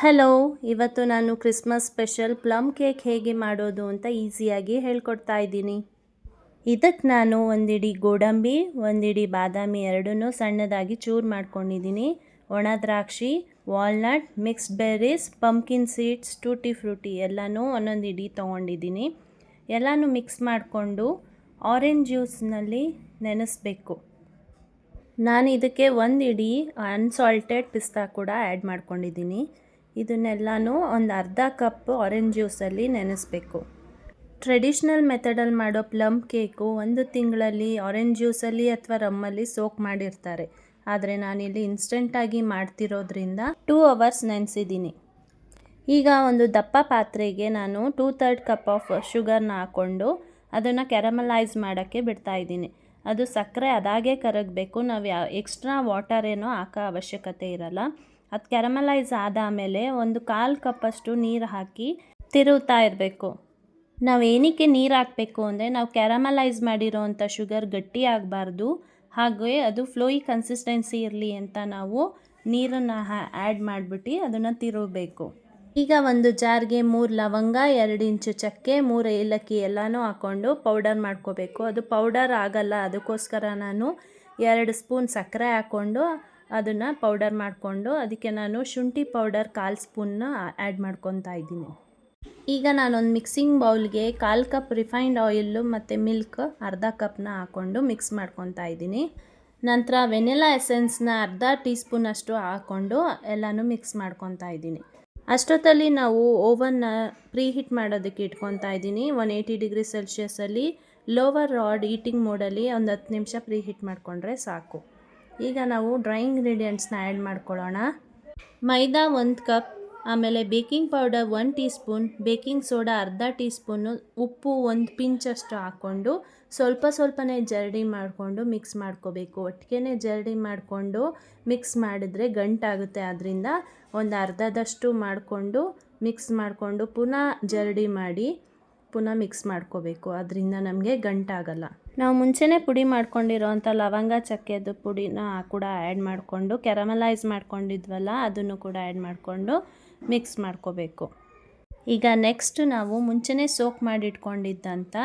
Hello, ಇವತ್ತು ನಾನು Christmas special plum cake ಹೇಗೆ ಮಾಡೋದು ಅಂತ ಈಸಿಯಾಗಿ ಹೇಳ್ಕೊಡ್ತಾ ಇದ್ದೀನಿ. ಇದಕ್ಕೆ ನಾನು ಒಂದಿಡಿ ಗೋಡಂಬಿ, ಒಂದಿಡಿ ಬಾದಾಮಿ ಎರಡನ್ನೂ ಸಣ್ಣದಾಗಿ ಚೂರ್ ಮಾಡ್ಕೊಂಡಿದ್ದೀನಿ. ಒಣ ದ್ರಾಕ್ಷಿ, walnut, mixed berries, pumpkin seeds, tutti frutti ಎಲ್ಲನೂ ಒಂದೊಂದು ಇಡಿ ತೊಗೊಂಡಿದ್ದೀನಿ. ಎಲ್ಲನೂ ಮಿಕ್ಸ್ ಮಾಡಿಕೊಂಡು ಆರೆಂಜ್ ಜ್ಯೂಸ್ನಲ್ಲಿ ನೆನೆಸ್ಬೇಕು. ನಾನು ಇದಕ್ಕೆ ಒಂದು ಇಡೀ ಅನ್ಸಾಲ್ಟೆಡ್ ಪಿಸ್ತಾ ಕೂಡ ಆ್ಯಡ್ ಮಾಡ್ಕೊಂಡಿದ್ದೀನಿ. ಇದನ್ನೆಲ್ಲನೂ ಒಂದು ಅರ್ಧ ಕಪ್ ಆರೆಂಜ್ ಜ್ಯೂಸಲ್ಲಿ ನೆನೆಸ್ಬೇಕು. ಟ್ರೆಡಿಷ್ನಲ್ ಮೆಥಡಲ್ಲಿ ಮಾಡೋ ಪ್ಲಮ್ ಕೇಕು ಒಂದು ತಿಂಗಳಲ್ಲಿ ಆರೆಂಜ್ ಜ್ಯೂಸಲ್ಲಿ ಅಥವಾ ರಮ್ಮಲ್ಲಿ ಸೋಕ್ ಮಾಡಿರ್ತಾರೆ. ಆದರೆ ನಾನಿಲ್ಲಿ ಇನ್ಸ್ಟೆಂಟಾಗಿ ಮಾಡ್ತಿರೋದ್ರಿಂದ ಟೂ ಅವರ್ಸ್ ನೆನೆಸಿದ್ದೀನಿ ಈಗ ಒಂದು ದಪ್ಪ ಪಾತ್ರೆಗೆ ನಾನು ಟೂ ತರ್ಡ್ ಕಪ್ ಆಫ್ ಶುಗರ್ನ ಹಾಕ್ಕೊಂಡು ಅದನ್ನು ಕ್ಯಾರಮಲೈಸ್ ಮಾಡೋಕ್ಕೆ ಬಿಡ್ತಾಯಿದ್ದೀನಿ ಅದು ಸಕ್ಕರೆ ಅದಾಗೆ ಕರಗಬೇಕು, ನಾವು ಯಾ ಎಕ್ಸ್ಟ್ರಾ ವಾಟರ್ ಏನೋ ಹಾಕೋ ಅವಶ್ಯಕತೆ ಇರಲ್ಲ. ಅದು ಕ್ಯಾರಮಲೈಸ್ ಆದಮೇಲೆ ಒಂದು ಕಾಲು ಕಪ್ಪಷ್ಟು ನೀರು ಹಾಕಿ ತಿರುವುತ್ತಾ ಇರಬೇಕು. ನಾವು ಏನಕ್ಕೆ ನೀರು ಹಾಕಬೇಕು ಅಂದರೆ ನಾವು ಕ್ಯಾರಮಲೈಸ್ ಮಾಡಿರೋವಂಥ ಶುಗರ್ ಗಟ್ಟಿ ಆಗಬಾರ್ದು. ಹಾಗೆ ಅದು ಫ್ಲೋಯಿ ಕನ್ಸಿಸ್ಟೆನ್ಸಿ ಇರಲಿ ಅಂತ ನಾವು ನೀರನ್ನು ಆ್ಯಡ್ ಮಾಡಿಬಿಟ್ಟು ಅದನ್ನು ತಿರುಗಬೇಕು ಈಗ ಒಂದು ಜಾರ್ಗೆ ಮೂರು ಲವಂಗ, ಎರಡು ಇಂಚು ಚಕ್ಕೆ, ಮೂರು ಏಲಕ್ಕಿ ಎಲ್ಲನೂ ಹಾಕ್ಕೊಂಡು ಪೌಡರ್ ಮಾಡ್ಕೋಬೇಕು. ಅದು ಪೌಡರ್ ಆಗಲ್ಲ, ಅದಕ್ಕೋಸ್ಕರ ನಾನು ಎರಡು ಸ್ಪೂನ್ ಸಕ್ಕರೆ ಹಾಕ್ಕೊಂಡು ಅದನ್ನು ಪೌಡರ್ ಮಾಡಿಕೊಂಡು ಅದಕ್ಕೆ ನಾನು ಶುಂಠಿ ಪೌಡರ್ ಕಾಲು ಸ್ಪೂನ್ನ ಆ್ಯಡ್ ಮಾಡ್ಕೊತಾ ಇದ್ದೀನಿ. ಈಗ ನಾನೊಂದು ಮಿಕ್ಸಿಂಗ್ ಬೌಲ್ಗೆ ಕಾಲು ಕಪ್ ರಿಫೈನ್ಡ್ ಆಯಿಲ್ಲು ಮತ್ತು ಮಿಲ್ಕ್ ಅರ್ಧ ಕಪ್ನ ಹಾಕ್ಕೊಂಡು ಮಿಕ್ಸ್ ಮಾಡ್ಕೊತಾ ಇದ್ದೀನಿ. ನಂತರ ವೆನಿಲಾ ಎಸೆನ್ಸ್ನ ಅರ್ಧ ಟೀ ಸ್ಪೂನಷ್ಟು ಹಾಕ್ಕೊಂಡು ಎಲ್ಲನೂ ಮಿಕ್ಸ್ ಮಾಡ್ಕೊತಾ ಇದ್ದೀನಿ. ಅಷ್ಟೊತ್ತಲ್ಲಿ ನಾವು ಓವನ್ನ ಪ್ರೀ ಹೀಟ್ ಮಾಡೋದಕ್ಕೆ ಇಟ್ಕೊತಾ ಇದ್ದೀನಿ. ಒನ್ ಏಯ್ಟಿ ಡಿಗ್ರಿ ಸೆಲ್ಸಿಯಸಲ್ಲಿ ಲೋವರ್ ರಾಡ್ ಈಟಿಂಗ್ ಮೋಡಲ್ಲಿ ಒಂದು ಹತ್ತು ನಿಮಿಷ ಪ್ರೀ ಹೀಟ್ ಮಾಡಿಕೊಂಡ್ರೆ ಸಾಕು. ಈಗ ನಾವು ಡ್ರೈ ಇಂಗ್ರೀಡಿಯೆಂಟ್ಸ್ನ ಆ್ಯಡ್ ಮಾಡ್ಕೊಳ್ಳೋಣ. ಮೈದಾ ಒಂದು ಕಪ್ ಆಮೇಲೆ baking powder one teaspoon baking soda ಅರ್ಧ ಟೀ ಸ್ಪೂನು ಉಪ್ಪು ಒಂದು ಪಿಂಚಷ್ಟು ಹಾಕ್ಕೊಂಡು ಸ್ವಲ್ಪ ಸ್ವಲ್ಪನೇ ಜರಡಿ ಮಾಡಿಕೊಂಡು ಮಿಕ್ಸ್ ಮಾಡ್ಕೋಬೇಕು. ಒಟ್ಟಿಗೆ ಜರಡಿ ಮಾಡಿಕೊಂಡು ಮಿಕ್ಸ್ ಮಾಡಿದ್ರೆ ಗಂಟಾಗುತ್ತೆ. ಅದರಿಂದ ಒಂದು ಅರ್ಧದಷ್ಟು ಮಾಡಿಕೊಂಡು ಮಿಕ್ಸ್ ಮಾಡಿಕೊಂಡು ಪುನಃ ಜರಡಿ ಮಾಡಿ ಪುನಃ ಮಿಕ್ಸ್ ಮಾಡ್ಕೋಬೇಕು. ಅದರಿಂದ ನಮಗೆ ಗಂಟಾಗಲ್ಲ ನಾವು ಮುಂಚೆನೇ ಪುಡಿ ಮಾಡ್ಕೊಂಡಿರೋವಂಥ ಲವಂಗ ಚಕ್ಕೆದು ಪುಡಿನ ಕೂಡ ಆ್ಯಡ್ ಮಾಡಿಕೊಂಡು ಕ್ಯಾರಮಲೈಸ್ ಮಾಡ್ಕೊಂಡಿದ್ವಲ್ಲ, ಅದನ್ನು ಕೂಡ ಆ್ಯಡ್ ಮಾಡಿಕೊಂಡು ಮಿಕ್ಸ್ ಮಾಡ್ಕೋಬೇಕು. ಈಗ ನೆಕ್ಸ್ಟ್ ನಾವು ಮುಂಚೆನೇ ಸೋಕ್ ಮಾಡಿಟ್ಕೊಂಡಿದ್ದಂಥ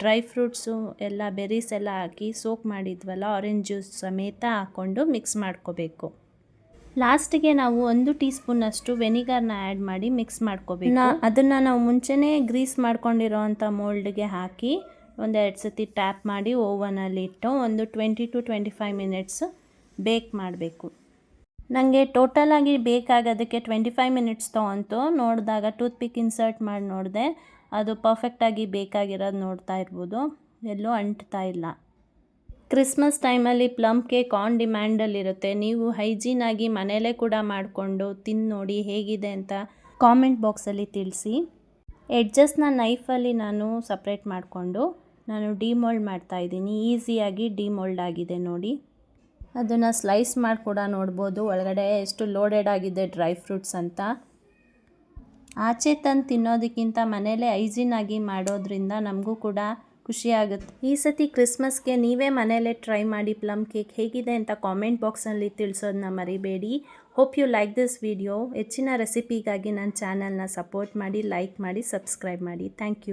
ಡ್ರೈ ಫ್ರೂಟ್ಸು ಎಲ್ಲ ಬೆರೀಸ್ ಎಲ್ಲ ಹಾಕಿ ಸೋಕ್ ಮಾಡಿದ್ವಲ್ಲ ಆರೆಂಜ್ ಜ್ಯೂಸ್ ಸಮೇತ ಹಾಕ್ಕೊಂಡು ಮಿಕ್ಸ್ ಮಾಡ್ಕೋಬೇಕು. ಲಾಸ್ಟಿಗೆ ನಾವು ಒಂದು ಟೀ ಸ್ಪೂನಷ್ಟು ವೆನಿಗರ್ನ ಆ್ಯಡ್ ಮಾಡಿ ಮಿಕ್ಸ್ ಮಾಡ್ಕೋಬೇಕು. ಅದನ್ನು ನಾವು ಮುಂಚೆನೇ ಗ್ರೀಸ್ ಮಾಡ್ಕೊಂಡಿರೋವಂಥ ಮೋಲ್ಡ್ಗೆ ಹಾಕಿ ಒಂದೆರಡು ಸತಿ ಟ್ಯಾಪ್ ಮಾಡಿ ಓವನಲ್ಲಿ ಇಟ್ಟು ಒಂದು twenty to twenty five minutes bake ಮಾಡಬೇಕು. ನನಗೆ ಟೋಟಲಾಗಿ ಬೇಕಾಗೋದಕ್ಕೆ ಟ್ವೆಂಟಿ ಫೈವ್ ಮಿನಿಟ್ಸ್ ತೊಗೊಂತು ನೋಡಿದಾಗ ಟೂತ್ ಪಿಕ್ ಇನ್ಸರ್ಟ್ ಮಾಡಿ ನೋಡಿದೆ ಅದು ಪರ್ಫೆಕ್ಟಾಗಿ ಬೇಕಾಗಿರೋದು ನೋಡ್ತಾ ಇರ್ಬೋದು. ಎಲ್ಲೂ ಅಂಟ್ತಾ ಇಲ್ಲ. ಕ್ರಿಸ್ಮಸ್ ಟೈಮಲ್ಲಿ ಪ್ಲಮ್ ಕೇಕ್ ಆನ್ ಡಿಮ್ಯಾಂಡಲ್ಲಿರುತ್ತೆ. ನೀವು ಹೈಜೀನಾಗಿ ಮನೆಯಲ್ಲೇ ಕೂಡ ಮಾಡಿಕೊಂಡು ತಿಂದು ನೋಡಿ ಹೇಗಿದೆ ಅಂತ ಕಾಮೆಂಟ್ ಬಾಕ್ಸಲ್ಲಿ ತಿಳಿಸಿ. ಎಡ್ಜಸ್ನ ನೈಫಲ್ಲಿ ನಾನು ಸಪ್ರೇಟ್ ಮಾಡಿಕೊಂಡು ನಾನು ಡಿಮೋಲ್ಡ್ ಮಾಡ್ತಾ ಇದ್ದೀನಿ. ಈಸಿಯಾಗಿ ಡಿಮೋಲ್ಡ್ ಆಗಿದೆ ನೋಡಿ. ಅದನ್ನು ಸ್ಲೈಸ್ ಮಾಡಿ ಕೂಡ ನೋಡ್ಬೋದು. ಒಳಗಡೆ ಎಷ್ಟು ಲೋಡೆಡ್ ಆಗಿದೆ ಡ್ರೈ ಫ್ರೂಟ್ಸ್ ಅಂತ. ಆಚೆ ತಂದು ತಿನ್ನೋದಕ್ಕಿಂತ ಮನೇಲೇ ಐಜಿನಾಗಿ ಮಾಡೋದ್ರಿಂದ ನಮಗೂ ಕೂಡ ಖುಷಿಯಾಗುತ್ತೆ. ಈ ಸತಿ ಕ್ರಿಸ್ಮಸ್ಗೆ ನೀವೇ ಮನೆಯಲ್ಲೇ ಟ್ರೈ ಮಾಡಿ ಪ್ಲಮ್ ಕೇಕ್ ಹೇಗಿದೆ ಅಂತ ಕಾಮೆಂಟ್ ಬಾಕ್ಸಲ್ಲಿ ತಿಳಿಸೋದನ್ನ ಮರಿಬೇಡಿ. Hope you like this video ಹೆಚ್ಚಿನ ರೆಸಿಪಿಗಾಗಿ ನನ್ನ ಚಾನಲ್ನ ಸಪೋರ್ಟ್ ಮಾಡಿ, ಲೈಕ್ ಮಾಡಿ, ಸಬ್ಸ್ಕ್ರೈಬ್ ಮಾಡಿ. Thank you